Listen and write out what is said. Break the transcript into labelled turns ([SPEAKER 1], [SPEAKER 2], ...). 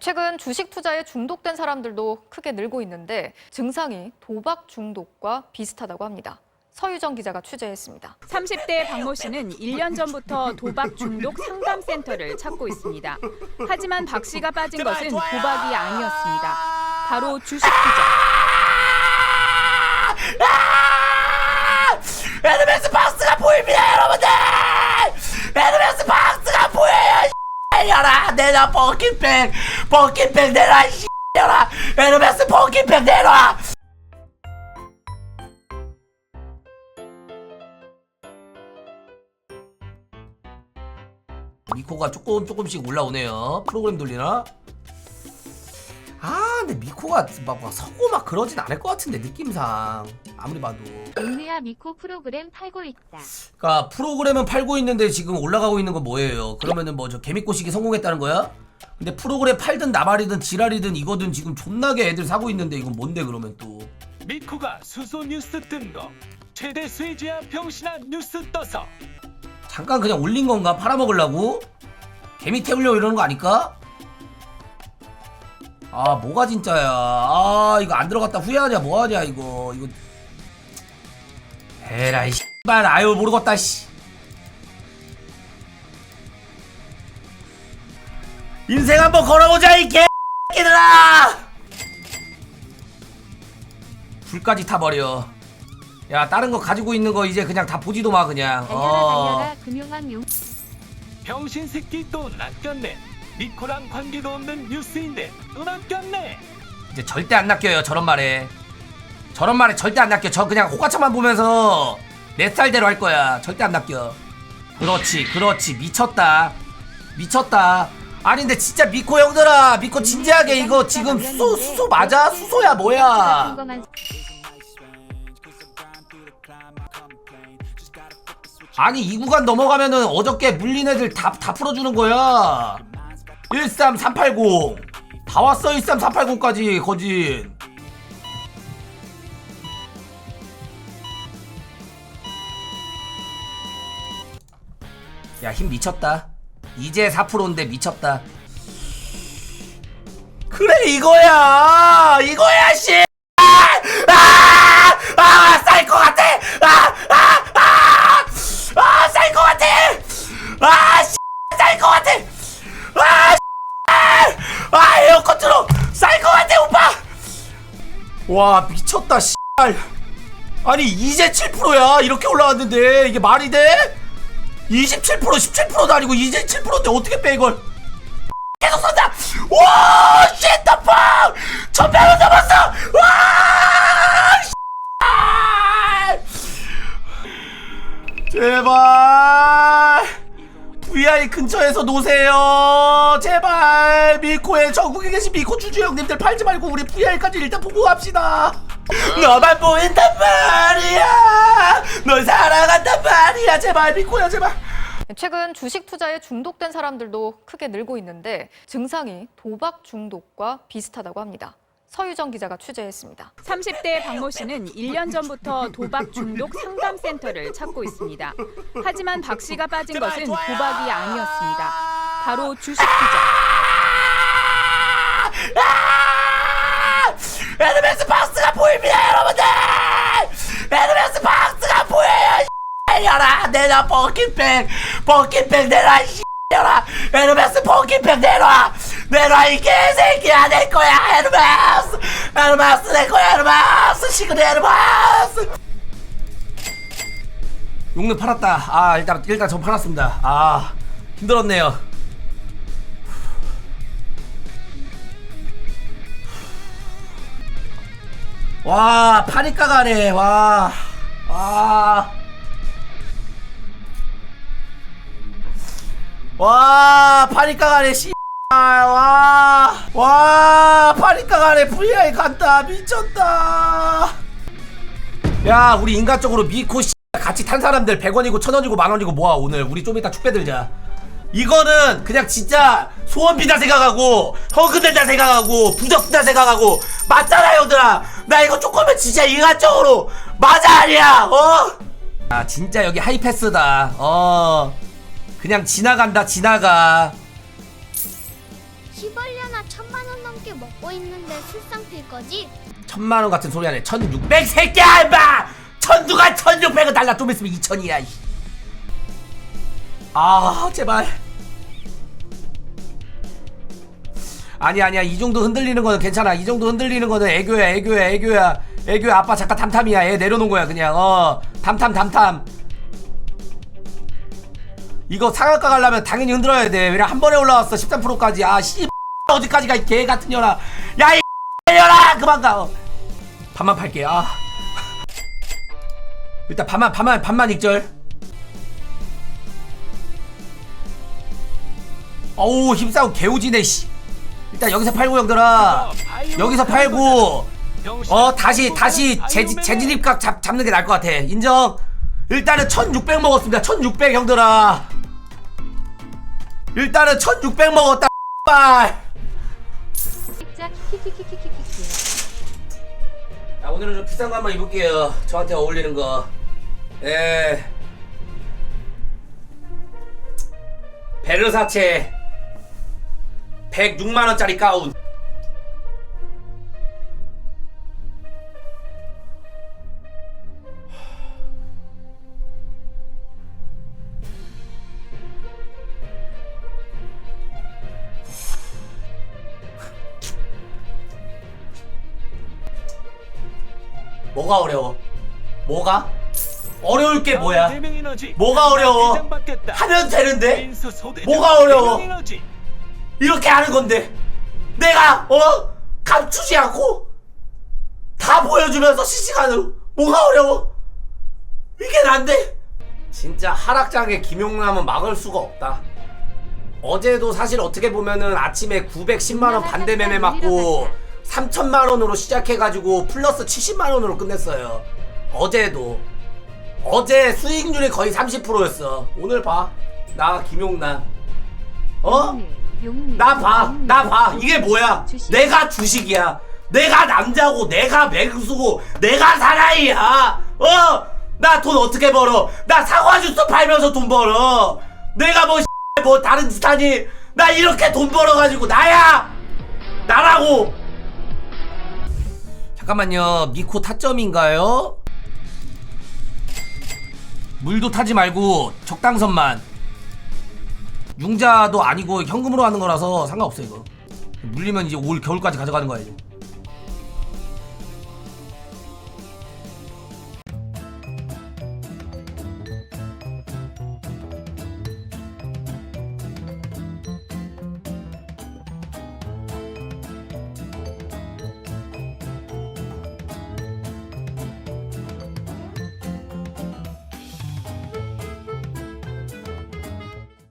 [SPEAKER 1] 최근 주식 투자에 중독된 사람들도 크게 늘고 있는데 증상이 도박 중독과 비슷하다고 합니다. 서유정 기자가 취재했습니다.
[SPEAKER 2] 30대 박모 씨는 1년 전부터 도박 중독 상담 센터를 찾고 있습니다. 하지만 박 씨가 빠진 것은 도박이 아니었습니다. 바로 주식 투자.
[SPEAKER 3] 에르메스 박스가 보입니다 여러분들 에르메스 박스가 보여요 내려라 내놔 버킷백 버킷백 내놔 내놔 에르메스 버킷백 내놔 미코가 조금 조금씩 올라오네요 프로그램 돌리나? 아 근데 미코가 막, 막 서고 막 그러진 않을 것 같은데 느낌상 아무리 봐도
[SPEAKER 4] 은혜야 미코 프로그램 팔고 있다.
[SPEAKER 3] 그러니까 프로그램은 팔고 있는데 지금 올라가고 있는 건 뭐예요? 그러면은 뭐 저 개미꼬시기 성공했다는 거야? 근데 프로그램 팔든 나발이든 지랄이든 이거든 지금 존나게 애들 사고 있는데 이건 뭔데 그러면 또?
[SPEAKER 5] 미코가 수소 뉴스 뜬 거. 최대 수혜주야 병신아 뉴스 떠서.
[SPEAKER 3] 잠깐 그냥 올린 건가? 팔아먹으려고? 개미 태우려고 이러는 거 아닐까? 아 뭐가 진짜야? 아 이거 안 들어갔다 후회하냐? 뭐하냐 이거? 이거. 에라이 씨발. 아유 모르겠다 씨 인생 한번 걸어보자 이 개새끼들아! 불까지 타버려. 야 다른 거 가지고 있는 거 이제 그냥 다 보지도 마 그냥.
[SPEAKER 4] 달려라
[SPEAKER 3] 어.
[SPEAKER 4] 달려라 금융왕 용.
[SPEAKER 5] 병신 새끼 또 낚였네. 미코랑 관계도 없는 뉴스인데 또 낚였네.
[SPEAKER 3] 이제 절대 안 낚여요 저런 말에. 저런 말에 절대 안 낚여. 저 그냥 호가차만 보면서 내 스타일대로 할 거야. 절대 안 낚여. 그렇지 그렇지. 미쳤다. 미쳤다 아니 근데 진짜 미코 형들아 미코 진지하게 이거 지금 수소 수소 맞아? 수소야 뭐야? 아니 이 구간 넘어가면은 어저께 물린 애들 다, 다 풀어주는 거야. 13380 다 왔어 13380까지 거진. 야 힘 미쳤다 이제 4%인데 미쳤다 그래 이거야 이거야 씨 아! 아! 쌀것 같아! 아! 아! 아! 아! 쌀것 같아! 아! 씨! 쌀것 같아! 아! 씨! 아! 에어컨 틀어! 쌀것 같아, 오빠! 와, 미쳤다, 씨. 아니, 이제 7%야. 이렇게 올라왔는데. 이게 말이 돼? 27%, 17%도 아니고 이제 7%인데 어떻게 빼, 이걸? 계속 쏜다! 와! 쉣더펑! 천명을 넘었어! 와! 아! 제발 VI 근처에서 노세요 제발 미코의 전국에 계신 미코 주주 형님들 팔지 말고 우리 VI까지 일단 보고 갑시다 너만 보인단 말이야 널 사랑한단 말이야 제발 미코야 제발
[SPEAKER 1] 최근 주식 투자에 중독된 사람들도 크게 늘고 있는데 증상이 도박 중독과 비슷하다고 합니다. 서유정 기자가 취재했습니다.
[SPEAKER 2] 30대 박모 씨는 1년 전부터 도박 중독 상담센터를 찾고 있습니다. 하지만 박 씨가 빠진 것은 도박이 아니었습니다. 바로 주식 투자.
[SPEAKER 3] 아! 에르메스 박스가 보입니다 내려라. 내놔 버킷백 버킷백 내놔 내놔 에르메스 버킷백 내놔. 내놔 이 개새끼야. 내 거야 에르메스. 에르메스 내 거야 에르메스. 시그널 에르메스. 용는 팔았다. 아 일단 일단 전 팔았습니다. 아 힘들었네요. 와 파니까 가네. 와. 와. 와 파니까 가네 씨. 와. 와 파니까 가네 VI 간다 미쳤다. 야 우리 인간적으로 미코 씨 같이 탄 사람들 100원이고 1000원이고 만원이고 모아 오늘 우리 좀 이따 축 빼들자. 이거는 그냥 진짜 소원비다 생각하고 허그된다 생각하고 부적다 생각하고 맞잖아 형들아 나 이거 조금은 진짜 인간적으로 맞아 아니야 어? 아 진짜 여기 하이패스다 어 그냥 지나간다 지나가
[SPEAKER 6] 시벌려나 천 천만 원 넘게 먹고 있는데 술상 필 거지?
[SPEAKER 3] 천만 원 같은 소리 하네. 1600 새끼야 임마. 천두가 1600은 달라 좀 있으면 2000이야. 아 제발. 아니 아니야 이 정도 흔들리는 거는 괜찮아. 이 정도 흔들리는 거는 애교야 애교야 애교야 애교야 아빠 잠깐 탐탐이야. 애 내려놓은 거야 그냥 어 탐탐 탐탐. 이거 상한가 가려면 당연히 흔들어야 돼. 왜냐 한 번에 올라왔어 13%까지. 아 씨 어디까지 가 이 개 같은 년아. 야이 년아 그만 가. 어. 반만 팔게. 아. 일단 반만 반만 반만 익절. 어우 힘싸움 개우지네 씨. 일단 여기서 팔고 형들아. 여기서 팔고 어 다시 다시 재, 재진입각 잡, 잡는 게 나을 것 같아. 인정. 일단은 1600 먹었습니다. 1600 형들아. 일단은 1600 먹었다. 빨.
[SPEAKER 4] 짝 키키키키키키키.
[SPEAKER 3] 자, 오늘은 좀 비싼 거 한번 입을게요. 저한테 어울리는 거. 예. 베르사체 106만 원짜리 가운. 뭐가 어려워? 뭐가? 어려울 게 뭐야? 뭐가 어려워? 하면 되는데? 뭐가 어려워? 이렇게 하는 건데 내가 어 감추지 않고 다 보여주면서 실시간으로 뭐가 어려워? 이게 난데 진짜 하락장에 김용남은 막을 수가 없다. 어제도 사실 어떻게 보면은 아침에 910만 원 반대 매매 맞고 3천만 원으로 시작해가지고 플러스 70만 원으로 끝냈어요. 어제도 어제 수익률이 거의 30%였어. 오늘 봐. 나 김용남. 어? 나 봐. 나 봐. 이게 뭐야? 내가 주식이야. 내가 남자고, 내가 매수고, 내가 사나이야. 어? 나 돈 어떻게 벌어? 나 사과 주스 팔면서 돈 벌어. 내가 뭐, 뭐 다른 짓 하니? 나 이렇게 돈 벌어가지고 나야. 나라고. 잠깐만요. 미코 타점인가요? 물도 타지 말고 적당선만. 융자도 아니고 현금으로 하는 거라서 상관없어 이거 물리면 이제 올 겨울까지 가져가는 거야 이제